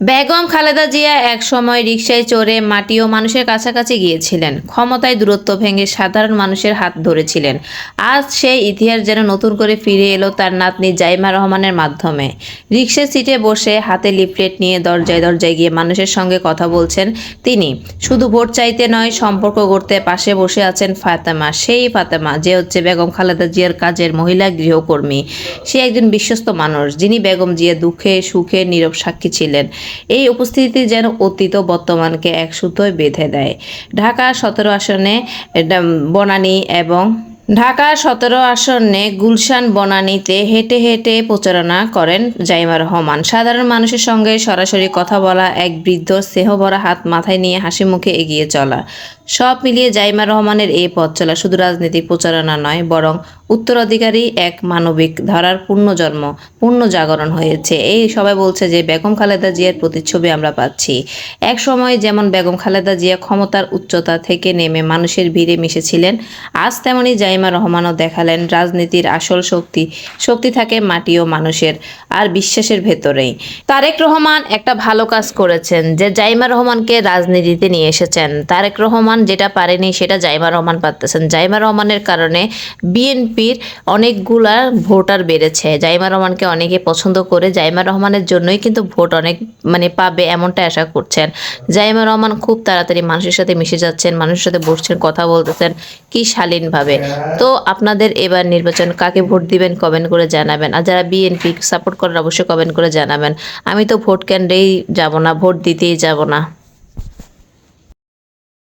বেগম খালেদা জিয়া এক সময় রিকশায় চড়ে মাটি ও মানুষের কাছাকাছি গিয়েছিলেন। ক্ষমতায় দূরত্ব ভেঙে সাধারণ মানুষের হাত ধরেছিলেন। আজ সেই ইতিহাস যেন নতুন করে ফিরে এলো তার নাতনি জাইমা রহমানের মাধ্যমে। রিকশার সিটে বসে হাতে লিফলেট নিয়ে দরজায় দরজায় গিয়ে মানুষের সঙ্গে কথা বলছেন তিনি। শুধু ভোট চাইতে নয়, সম্পর্ক গড়তে পাশে বসে আছেন ফাতেমা। সেই ফাতেমা, যে হচ্ছে বেগম খালেদা জিয়ার কাজের মহিলা গৃহকর্মী। সে একজন বিশ্বস্ত মানুষ, যিনি বেগম জিয়া দুঃখে, সুখে, নীরব সাক্ষী ছিলেন। এই উপস্থিতি যেন অতীত বর্তমানকে এক সুতোয় বেঁধে দেয়। ঢাকা সতেরো আসনে বনানি এবং ঢাকা সতেরো আসনে গুলশান বনানীতে হেঁটে হেঁটে প্রচারণা করেন জাইমা রহমান। সাধারণ মানুষের সঙ্গে সরাসরি কথা বলা এক বৃদ্ধ, স্নেহভরা হাত মাথায় নিয়ে হাসি মুখে এগিয়ে চলা। সব মিলিয়ে জাইমা রহমানের এই পথ চলা শুধু রাজনীতিক প্রচারণা নয়, বরং উত্তরাধিকারী এক মানবিক ধারার পূর্ণজন্ম পূর্ণ জাগরণ হয়েছে। এই সবাই বলছে যে বেগম খালেদা জিয়ার প্রতিচ্ছবি আমরা পাচ্ছি। এক সময় যেমন বেগম খালেদা জিয়া ক্ষমতার উচ্চতা থেকে নেমে মানুষের ভিড়ে মিশেছিলেন, আজ তেমনি জাইমা রহমানও দেখালেন রাজনীতির আসল শক্তি শক্তি থাকে মাটি ও মানুষের, আর বিশ্বাসের ভেতরেই। তারেক রহমান একটা ভালো কাজ করেছেন যে জাইমা রহমানকে রাজনীতিতে নিয়ে এসেছেন। তারেক রহমান যেটা পারেনি সেটা জাইমা রহমান পারতেছেন। জাইমা রহমানের কারণে বিএনপির অনেকগুলা ভোটার বেড়েছে। জাইমা রহমানকে অনেকে পছন্দ করে, জাইমা রহমানের জন্যই কিন্তু ভোট অনেক মানে পাবে এমনটা আশা করছেন। জাইমা রহমান খুব তাড়াতাড়ি মানুষের সাথে মিশে যাচ্ছেন, মানুষের সাথে বসছেন, কথা বলতেছেন, কি শালীনভাবে। তো আপনাদের এবার নির্বাচন কাকে ভোট দিবেন কমেন্ট করে জানাবেন। আর যারা বিএনপি সাপোর্ট করেন অবশ্যই কমেন্ট করে জানাবেন। আমি তো ভোট কেন্দ্রেই যাব না, ভোট দিতেই যাব না।